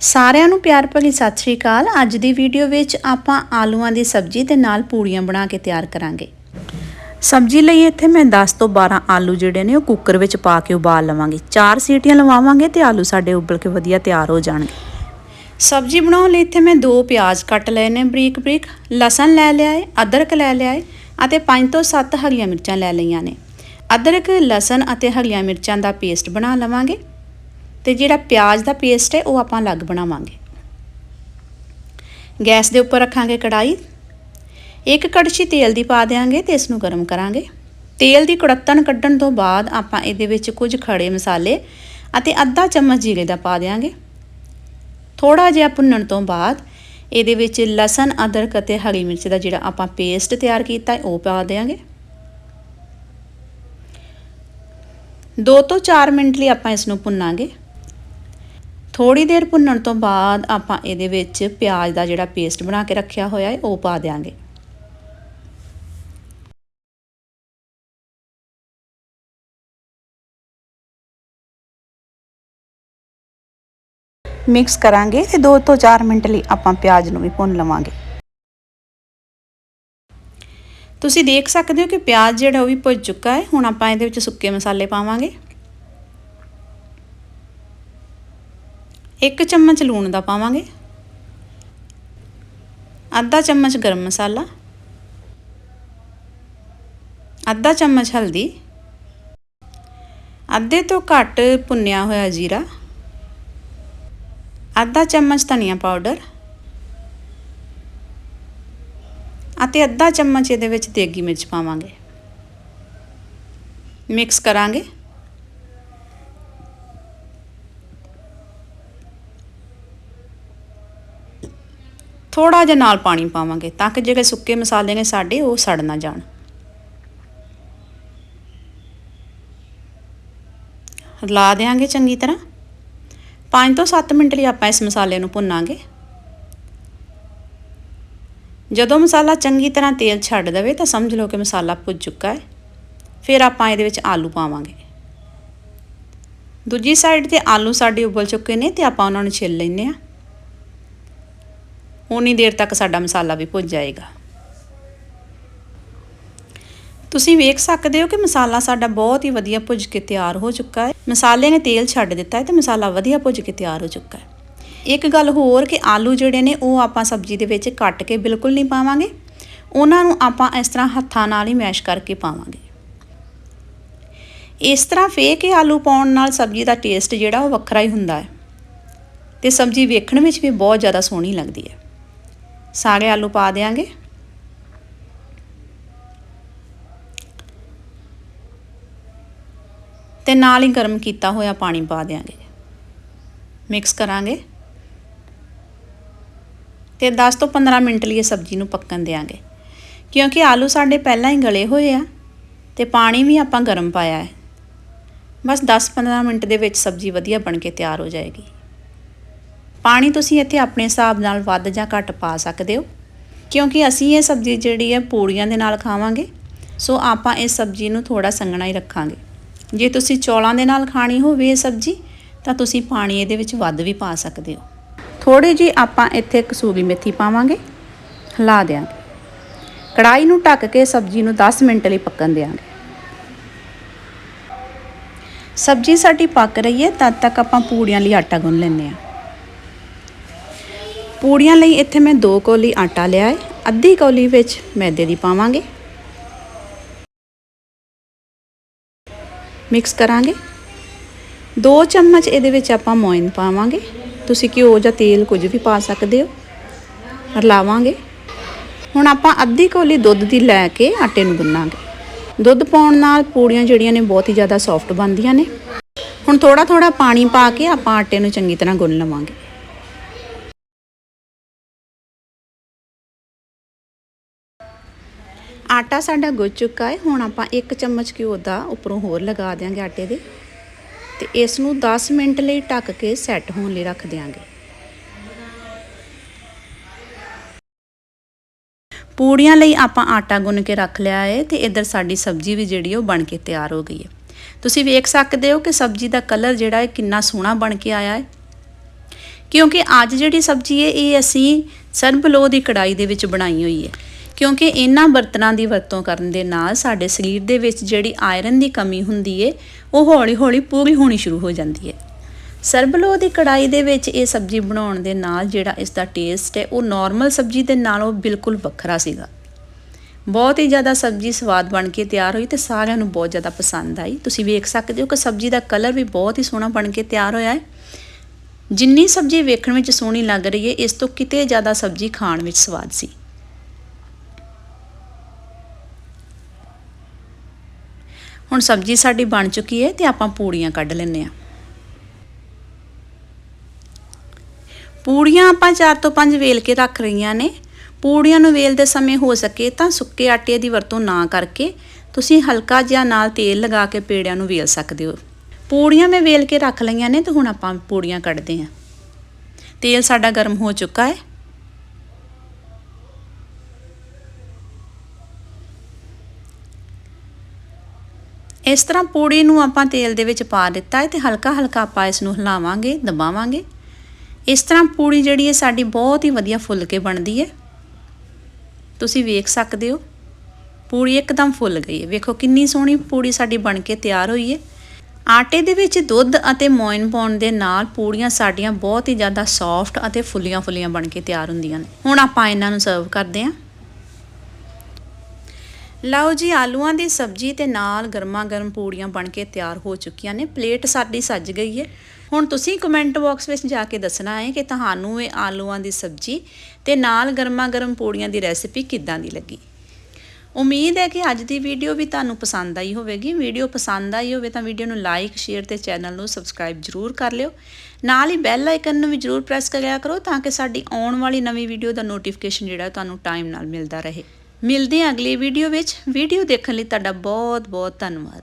ਸਾਰਿਆਂ ਨੂੰ ਪਿਆਰ ਭਰੀ ਸਤਿ ਸ਼੍ਰੀ ਅਕਾਲ। ਅੱਜ ਦੀ ਵੀਡੀਓ ਵਿੱਚ ਆਪਾਂ ਆਲੂਆਂ ਦੀ ਸਬਜ਼ੀ ਦੇ ਨਾਲ ਪੂੜੀਆਂ ਬਣਾ ਕੇ ਤਿਆਰ ਕਰਾਂਗੇ। ਸਬਜ਼ੀ ਲਈ ਇੱਥੇ ਮੈਂ 10 ਤੋਂ 12 ਆਲੂ ਜਿਹੜੇ ਨੇ ਉਹ ਕੁੱਕਰ ਵਿੱਚ ਪਾ ਕੇ ਉਬਾਲ ਲਵਾਂਗੀ। ਚਾਰ ਸੀਟੀਆਂ ਲਵਾਵਾਂਗੇ ਤੇ ਆਲੂ ਸਾਡੇ ਉਬਲ ਕੇ ਵਧੀਆ ਤਿਆਰ ਹੋ ਜਾਣਗੇ। ਸਬਜ਼ੀ ਬਣਾਉਣ ਲਈ ਇੱਥੇ ਮੈਂ ਦੋ ਪਿਆਜ਼ ਕੱਟ ਲਏ ਨੇ ਬਰੀਕ ਬਰੀਕ ਲਸਣ ਲੈ ਲਿਆ ਹੈ ਅਦਰਕ ਲੈ ਲਿਆ ਹੈ ਅਤੇ 5 ਤੋਂ 7 ਹਰੀਆਂ ਮਿਰਚਾਂ ਲੈ ਲਈਆਂ ਨੇ। ਅਦਰਕ, ਲਸਣ ਅਤੇ ਹਰੀਆਂ ਮਿਰਚਾਂ ਦਾ ਪੇਸਟ ਬਣਾ ਲਵਾਂਗੇ। ਤੇ ਜਿਹੜਾ ਪਿਆਜ਼ ਦਾ ਪੇਸਟ ਹੈ, ਉਹ ਆਪਾਂ ਅਲੱਗ ਬਣਾਵਾਂਗੇ। ਗੈਸ ਦੇ ਉੱਪਰ ਰੱਖਾਂਗੇ ਕੜਾਈ ਇੱਕ ਕੜਛੀ ਤੇਲ ਦੀ ਪਾ ਦੇਾਂਗੇ ਤੇ ਇਸ ਨੂੰ ਗਰਮ ਕਰਾਂਗੇ। ਤੇਲ ਦੀ ਕੜੱਤਣ ਕੱਢਣ ਤੋਂ ਬਾਅਦ ਆਪਾਂ ਇਹਦੇ ਵਿੱਚ ਕੁਝ ਖੜੇ ਮਸਾਲੇ ਅਤੇ ਅੱਧਾ ਚਮਚ ਜੀਰੇ ਦਾ ਪਾ ਦੇਾਂਗੇ ਥੋੜਾ ਜਿਹਾ ਭੁੰਨਣ ਤੋਂ ਬਾਅਦ ਇਹਦੇ ਵਿੱਚ ਲਸਣ, ਅਦਰਕ ਅਤੇ ਹਰੀ ਮਿਰਚ ਦਾ ਜਿਹੜਾ ਆਪਾਂ ਪੇਸਟ ਤਿਆਰ ਕੀਤਾ ਉਹ ਪਾ ਦੇਾਂਗੇ 2 ਤੋਂ 4 ਮਿੰਟ ਲਈ ਆਪਾਂ ਇਸ ਨੂੰ ਭੁੰਨਾਂਗੇ। ਥੋੜੀ ਦੇਰ ਭੁੰਨਣ ਤੋਂ ਬਾਅਦ ਆਪਾਂ ਇਹਦੇ ਵਿੱਚ ਪਿਆਜ਼ ਦਾ ਜਿਹੜਾ ਪੇਸਟ ਬਣਾ ਕੇ ਰੱਖਿਆ ਹੋਇਆ ਹੈ ਉਹ ਪਾ ਦੇਾਂਗੇ ਮਿਕਸ ਕਰਾਂਗੇ ਤੇ 2 ਤੋਂ 4 ਮਿੰਟ ਲਈ ਆਪਾਂ ਪਿਆਜ਼ ਨੂੰ ਵੀ ਭੁੰਨ ਲਵਾਂਗੇ। ਤੁਸੀਂ ਦੇਖ ਸਕਦੇ ਹੋ ਕਿ ਪਿਆਜ਼ ਜਿਹੜਾ ਉਹ ਵੀ ਭੁੱਜ ਚੁੱਕਾ ਹੈ ਹੁਣ ਆਪਾਂ ਇਹਦੇ ਵਿੱਚ ਸੁੱਕੇ ਮਸਾਲੇ ਪਾਵਾਂਗੇ। ਇੱਕ ਚਮਚ ਲੂਣ ਦਾ ਪਾਵਾਂਗੇ। ਅੱਧਾ ਚਮਚ ਗਰਮ ਮਸਾਲਾ। ਅੱਧਾ ਚਮਚ ਹਲਦੀ। ਅੱਧੇ ਤੋਂ ਘੱਟ ਭੁੰਨਿਆ ਹੋਇਆ ਜੀਰਾ। ਅੱਧਾ ਚਮਚ ਧਨੀਆ ਪਾਊਡਰ। ਅਤੇ ਅੱਧਾ ਚਮਚ ਇਹਦੇ ਵਿੱਚ ਦੇਗੀ ਮਿਰਚ ਪਾਵਾਂਗੇ। ਮਿਕਸ ਕਰਾਂਗੇ। ਥੋੜਾ ਜਿਹਾ ਨਾਲ ਪਾਣੀ ਪਾਵਾਂਗੇ ਤਾਂ ਕਿ ਜਿਹੜੇ ਸੁੱਕੇ ਮਸਾਲੇ ਨੇ ਸਾਡੇ ਉਹ ਸੜ ਨਾ ਜਾਣ। ਲਾ ਦੇਾਂਗੇ ਚੰਗੀ ਤਰ੍ਹਾਂ। 5 ਤੋਂ 7 ਮਿੰਟ ਲਈ ਆਪਾਂ ਇਸ ਮਸਾਲੇ ਨੂੰ ਭੁੰਨਾਂਗੇ। ਜਦੋਂ ਮਸਾਲਾ ਚੰਗੀ ਤਰ੍ਹਾਂ ਤੇਲ ਛੱਡ ਦੇਵੇ ਤਾਂ ਸਮਝ ਲਓ ਕਿ ਮਸਾਲਾ ਭੁੱਜ ਚੁੱਕਾ ਹੈ। ਫਿਰ ਆਪਾਂ ਇਹਦੇ ਵਿੱਚ ਆਲੂ ਪਾਵਾਂਗੇ। ਦੂਜੀ ਸਾਈਡ ਤੇ ਆਲੂ ਸਾਡੇ ਉਬਲ ਚੁੱਕੇ ਨੇ ਤੇ ਆਪਾਂ ਉਹਨਾਂ ਨੂੰ ਛਿੱਲ ਲੈਨੇ ਆ ਉਨੀ ਦੇਰ ਤੱਕ ਸਾਡਾ ਮਸਾਲਾ ਵੀ ਭੁੱਜ ਜਾਏਗਾ। ਤੁਸੀਂ ਵੇਖ ਸਕਦੇ ਹੋ ਕਿ ਮਸਾਲਾ ਸਾਡਾ ਬਹੁਤ ਹੀ ਵਧੀਆ ਭੁੱਜ ਕੇ ਤਿਆਰ ਹੋ ਚੁੱਕਾ ਹੈ। ਮਸਾਲੇ ਨੇ ਤੇਲ ਛੱਡ ਦਿੱਤਾ ਹੈ ਤੇ ਮਸਾਲਾ ਵਧੀਆ ਭੁੱਜ ਕੇ ਤਿਆਰ ਹੋ ਚੁੱਕਾ ਹੈ। ਇੱਕ ਗੱਲ ਹੋਰ ਕਿ ਆਲੂ ਜਿਹੜੇ ਨੇ ਉਹ ਆਪਾਂ ਸਬਜ਼ੀ ਦੇ ਵਿੱਚ ਕੱਟ ਕੇ ਬਿਲਕੁਲ ਨਹੀਂ ਪਾਵਾਂਗੇ। ਉਹਨਾਂ ਨੂੰ ਆਪਾਂ ਇਸ ਤਰ੍ਹਾਂ ਹੱਥਾਂ ਨਾਲ ਹੀ ਮੈਸ਼ ਕਰਕੇ ਪਾਵਾਂਗੇ। ਇਸ ਤਰ੍ਹਾਂ ਫੇ ਕੇ ਆਲੂ ਪਾਉਣ ਨਾਲ ਸਬਜ਼ੀ ਦਾ ਟੇਸਟ ਜਿਹੜਾ ਉਹ ਵੱਖਰਾ ਹੀ ਹੁੰਦਾ ਹੈ। ਤੇ ਸਬਜ਼ੀ ਵੇਖਣ ਵਿੱਚ ਵੀ ਬਹੁਤ ਜ਼ਿਆਦਾ ਸੋਹਣੀ ਲੱਗਦੀ ਹੈ। ਸਾਰੇ ਆਲੂ ਪਾ ਦੇਾਂਗੇ ਤੇ ਨਾਲ ਹੀ ਗਰਮ ਕੀਤਾ ਹੋਇਆ ਪਾਣੀ ਪਾ ਦੇਾਂਗੇ ਮਿਕਸ ਕਰਾਂਗੇ। ਤੇ 10 ਤੋਂ 15 ਮਿੰਟ ਲਈ ਇਹ ਸਬਜ਼ੀ ਨੂੰ ਪੱਕਣ ਦੇਾਂਗੇ ਕਿਉਂਕਿ ਆਲੂ ਸਾਡੇ ਪਹਿਲਾਂ ਹੀ ਗਲੇ ਹੋਏ ਆ ਤੇ ਪਾਣੀ ਵੀ ਆਪਾਂ ਗਰਮ ਪਾਇਆ ਹੈ। ਬਸ 10-15 ਮਿੰਟ ਦੇ ਵਿੱਚ ਸਬਜ਼ੀ ਵਧੀਆ ਬਣ ਕੇ ਤਿਆਰ ਹੋ ਜਾਏਗੀ। ਪਾਣੀ ਤੁਸੀਂ ਇੱਥੇ ਆਪਣੇ ਹਿਸਾਬ ਨਾਲ ਵੱਧ ਜਾਂ ਘੱਟ ਪਾ ਸਕਦੇ ਹੋ, ਕਿਉਂਕਿ ਅਸੀਂ ਇਹ ਸਬਜ਼ੀ ਜਿਹੜੀ ਹੈ ਪੂੜੀਆਂ ਦੇ ਨਾਲ ਖਾਵਾਂਗੇ, ਸੋ ਆਪਾਂ ਇਸ ਸਬਜ਼ੀ ਨੂੰ ਥੋੜਾ ਸੰਘਣਾ ਹੀ ਰੱਖਾਂਗੇ। ਜੇ ਤੁਸੀਂ ਚੌਲਾਂ ਦੇ ਨਾਲ ਖਾਣੀ ਹੋਵੇ ਇਹ ਸਬਜ਼ੀ, ਤਾਂ ਤੁਸੀਂ ਪਾਣੀ ਇਹਦੇ ਵਿੱਚ ਵੱਧ ਵੀ ਪਾ ਸਕਦੇ ਹੋ। ਥੋੜੀ ਜੀ ਆਪਾਂ ਇੱਥੇ ਕਸੂਰੀ ਮੇਥੀ ਪਾਵਾਂਗੇ ਹਿਲਾ ਦਿਆਂਗੇ। ਕੜਾਈ ਨੂੰ ਢੱਕ ਕੇ ਸਬਜ਼ੀ ਨੂੰ 10 ਮਿੰਟ ਲਈ ਪੱਕਣ ਦਿਆਂਗੇ। ਸਬਜ਼ੀ ਸਾਡੀ ਪੱਕ ਰਹੀ ਹੈ, ਤਦ ਤੱਕ ਆਪਾਂ ਪੂੜੀਆਂ ਲਈ ਆਟਾ ਗੁੰਨ ਲੈਂਦੇ ਹਾਂ। ਪੂੜੀਆਂ ਲਈ ਇੱਥੇ ਮੈਂ 2 ਕੌਲੀ ਆਟਾ ਲਿਆ ਹੈ ਅੱਧੀ ਕੌਲੀ ਵਿੱਚ ਮੈਦੇ ਦੀ ਪਾਵਾਂਗੇ। ਮਿਕਸ ਕਰਾਂਗੇ। 2 ਚਮਚ ਇਹਦੇ ਵਿੱਚ ਆਪਾਂ ਮੋਇਨ ਪਾਵਾਂਗੇ। ਤੁਸੀਂ ਘਿਓ ਜਾਂ ਤੇਲ ਕੁਝ ਵੀ ਪਾ ਸਕਦੇ ਹੋ। ਰਲਾਵਾਂਗੇ। ਹੁਣ ਆਪਾਂ ਅੱਧੀ ਕੌਲੀ ਦੁੱਧ ਦੀ ਲੈ ਕੇ ਆਟੇ ਨੂੰ ਗੁੰਨਾਂਗੇ। ਦੁੱਧ ਪਾਉਣ ਨਾਲ ਪੂੜੀਆਂ ਜਿਹੜੀਆਂ ਨੇ ਬਹੁਤ ਹੀ ਜ਼ਿਆਦਾ ਸੌਫਟ ਬਣਦੀਆਂ ਨੇ। ਹੁਣ ਥੋੜਾ ਥੋੜਾ ਪਾਣੀ ਪਾ ਕੇ ਆਪਾਂ ਆਟੇ ਨੂੰ ਚੰਗੀ ਤਰ੍ਹਾਂ ਗੁੰਨ ਲਵਾਂਗੇ। ਆਟਾ ਸਾਡਾ ਗੁੱਝ ਚੁੱਕਾ ਹੈ। ਹੁਣ ਆਪਾਂ 1 ਚਮਚ ਘਿਓ ਦਾ ਉੱਪਰੋਂ ਹੋਰ ਲਗਾ ਦਿਆਂਗੇ ਆਟੇ ਦੇ। ਤੇ ਇਸ ਨੂੰ 10 ਮਿੰਟ ਲਈ ਢੱਕ ਕੇ ਸੈੱਟ ਹੋਣ ਲਈ ਰੱਖ ਦਿਆਂਗੇ। ਪੂੜੀਆਂ ਲਈ ਆਪਾਂ ਆਟਾ ਗੁੰਨ ਕੇ ਰੱਖ ਲਿਆ ਹੈ ਤੇ ਇੱਧਰ ਸਾਡੀ ਸਬਜ਼ੀ ਵੀ ਜਿਹੜੀ ਉਹ ਬਣ ਕੇ ਤਿਆਰ ਹੋ ਗਈ ਹੈ। ਤੁਸੀਂ ਵੇਖ ਸਕਦੇ ਹੋ ਕਿ ਸਬਜ਼ੀ ਦਾ ਕਲਰ ਜਿਹੜਾ ਹੈ ਕਿੰਨਾ ਸੋਹਣਾ ਬਣ ਕੇ ਆਇਆ ਹੈ। ਕਿਉਂਕਿ ਅੱਜ ਜਿਹੜੀ ਸਬਜ਼ੀ ਹੈ, ਇਹ ਅਸੀਂ ਸਰਬਲੋ ਦੀ ਕੜਾਈ ਦੇ ਵਿੱਚ ਬਣਾਈ ਹੋਈ ਹੈ। ਕਿਉਂਕਿ ਇਹਨਾਂ ਬਰਤਨਾਂ ਦੀ ਵਰਤੋਂ ਕਰਨ ਦੇ ਨਾਲ ਸਾਡੇ ਸਰੀਰ ਦੇ ਵਿੱਚ ਜਿਹੜੀ ਆਇਰਨ ਦੀ ਕਮੀ ਹੁੰਦੀ ਹੈ ਉਹ ਹੌਲੀ-ਹੌਲੀ ਪੂਰੀ ਹੋਣੀ ਸ਼ੁਰੂ ਹੋ ਜਾਂਦੀ ਹੈ ਸਰਬਲੋ ਦੀ ਕੜਾਈ ਦੇ ਵਿੱਚ ਇਹ ਸਬਜ਼ੀ ਬਣਾਉਣ ਦੇ ਨਾਲ ਜਿਹੜਾ ਇਸ ਦਾ ਟੇਸਟ ਹੈ ਉਹ ਨਾਰਮਲ ਸਬਜ਼ੀ ਦੇ ਨਾਲੋਂ ਬਿਲਕੁਲ ਵੱਖਰਾ ਸੀਗਾ। ਬਹੁਤ ਹੀ ਜ਼ਿਆਦਾ ਸਬਜ਼ੀ ਸਵਾਦ ਬਣ ਕੇ ਤਿਆਰ ਹੋਈ ਤੇ ਸਾਰਿਆਂ ਨੂੰ ਬਹੁਤ ਜ਼ਿਆਦਾ ਪਸੰਦ ਆਈ। ਤੁਸੀਂ ਵੇਖ ਸਕਦੇ ਹੋ ਕਿ ਸਬਜ਼ੀ ਦਾ ਕਲਰ ਵੀ ਬਹੁਤ ਹੀ ਸੋਹਣਾ ਬਣ ਕੇ ਤਿਆਰ ਹੋਇਆ ਹੈ ਜਿੰਨੀ ਸਬਜ਼ੀ ਵੇਖਣ ਵਿੱਚ ਸੋਹਣੀ ਲੱਗ ਰਹੀ ਹੈ ਇਸ ਤੋਂ ਕਿਤੇ ਜ਼ਿਆਦਾ ਸਬਜ਼ੀ ਖਾਣ ਵਿੱਚ ਸਵਾਦ ਸੀ। ਹੁਣ ਸਬਜ਼ੀ ਸਾਡੀ ਬਣ ਚੁੱਕੀ ਹੈ ਤੇ ਆਪਾਂ ਪੂੜੀਆਂ ਕੱਢ ਲੈਂਦੇ ਆ ਪੂੜੀਆਂ ਆਪਾਂ 4 ਤੋਂ 5 ਵੇਲ ਕੇ ਰੱਖ ਰਹੀਆਂ ਨੇ। ਪੂੜੀਆਂ ਨੂੰ ਵੇਲਦੇ ਸਮੇਂ ਹੋ ਸਕੇ ਤਾਂ ਸੁੱਕੇ ਆਟੇ ਦੀ ਵਰਤੋਂ ਨਾ ਕਰਕੇ ਤੁਸੀਂ ਹਲਕਾ ਜਿਹਾ ਨਾਲ ਤੇਲ ਲਗਾ ਕੇ ਪੇੜਿਆਂ ਨੂੰ ਵੇਲ ਸਕਦੇ ਹੋ। ਪੂੜੀਆਂ ਮੈਂ ਵੇਲ ਕੇ ਰੱਖ ਲਈਆਂ ਨੇ ਤੇ ਹੁਣ ਆਪਾਂ ਪੂੜੀਆਂ ਕੱਢਦੇ ਹਾਂ। ਤੇਲ ਸਾਡਾ ਗਰਮ ਹੋ ਚੁੱਕਾ ਹੈ। ਇਸ ਤਰ੍ਹਾਂ ਪੂੜੀ ਨੂੰ ਆਪਾਂ ਤੇਲ ਦੇ ਵਿੱਚ ਪਾ ਦਿੱਤਾ ਹੈ ਤੇ ਹਲਕਾ ਹਲਕਾ ਆਪਾਂ ਇਸ ਨੂੰ ਹਿਲਾਵਾਂਗੇ, ਦਬਾਵਾਂਗੇ। ਇਸ ਤਰ੍ਹਾਂ ਪੂੜੀ ਜਿਹੜੀ ਹੈ ਸਾਡੀ ਬਹੁਤ ਹੀ ਵਧੀਆ ਫੁੱਲ ਕੇ ਬਣਦੀ ਹੈ। ਤੁਸੀਂ ਵੇਖ ਸਕਦੇ ਹੋ, ਪੂੜੀ ਇੱਕਦਮ ਫੁੱਲ ਗਈ ਹੈ। ਵੇਖੋ ਕਿੰਨੀ ਸੋਹਣੀ ਪੂੜੀ ਸਾਡੀ ਬਣ ਕੇ ਤਿਆਰ ਹੋਈ ਹੈ। ਆਟੇ ਦੇ ਵਿੱਚ ਦੁੱਧ ਅਤੇ ਮੋਇਨ ਪਾਉਣ ਦੇ ਨਾਲ ਪੂੜੀਆਂ ਸਾਡੀਆਂ ਬਹੁਤ ਹੀ ਜ਼ਿਆਦਾ ਸੌਫਟ ਅਤੇ ਫੁੱਲੀਆਂ ਫੁੱਲੀਆਂ ਬਣ ਕੇ ਤਿਆਰ ਹੁੰਦੀਆਂ ਨੇ। ਹੁਣ ਆਪਾਂ ਇਹਨਾਂ ਨੂੰ ਸਰਵ ਕਰਦੇ ਹਾਂ। ਲਓ ਜੀ, ਆਲੂਆਂ ਦੀ ਸਬਜ਼ੀ ਤੇ ਨਾਲ ਗਰਮਾ ਗਰਮ ਪੂੜੀਆਂ ਬਣ ਕੇ ਤਿਆਰ ਹੋ ਚੁੱਕੀਆਂ ਨੇ। ਪਲੇਟ ਸਾਡੀ ਸੱਜ ਗਈ ਹੈ ਹੁਣ ਤੁਸੀਂ ਕਮੈਂਟ ਬਾਕਸ ਵਿੱਚ ਜਾ ਕੇ ਦੱਸਣਾ ਹੈ ਕਿ ਤੁਹਾਨੂੰ ਇਹ ਆਲੂਆਂ ਦੀ ਸਬਜ਼ੀ ਤੇ ਨਾਲ ਗਰਮਾ ਗਰਮ ਪੂੜੀਆਂ ਦੀ ਰੈਸਿਪੀ ਕਿੱਦਾਂ ਦੀ ਲੱਗੀ? ਉਮੀਦ ਹੈ ਕਿ ਅੱਜ ਦੀ ਵੀਡੀਓ ਵੀ ਤੁਹਾਨੂੰ ਪਸੰਦ ਆਈ ਹੋਵੇਗੀ। ਵੀਡੀਓ ਪਸੰਦ ਆਈ ਹੋਵੇ ਤਾਂ ਵੀਡੀਓ ਨੂੰ ਲਾਈਕ ਸ਼ੇਅਰ ਤੇ ਚੈਨਲ ਨੂੰ ਸਬਸਕ੍ਰਾਈਬ ਜ਼ਰੂਰ ਕਰ ਲਿਓ। ਨਾਲ ਹੀ ਬੈਲ ਆਈਕਨ ਨੂੰ ਵੀ ਜ਼ਰੂਰ ਪ੍ਰੈਸ ਕਰਿਆ ਕਰੋ ਤਾਂ ਕਿ ਸਾਡੀ ਆਉਣ ਵਾਲੀ ਨਵੀਂ ਵੀਡੀਓ ਦਾ ਨੋਟੀਫਿਕੇਸ਼ਨ ਜਿਹੜਾ ਤੁਹਾਨੂੰ ਟਾਈਮ ਨਾਲ ਮਿਲਦਾ ਰਹੇ। ਮਿਲਦੇ ਹਾਂ ਅਗਲੀ ਵੀਡੀਓ ਵਿੱਚ। ਵੀਡੀਓ ਦੇਖਣ ਲਈ ਤੁਹਾਡਾ ਬਹੁਤ ਬਹੁਤ ਧੰਨਵਾਦ।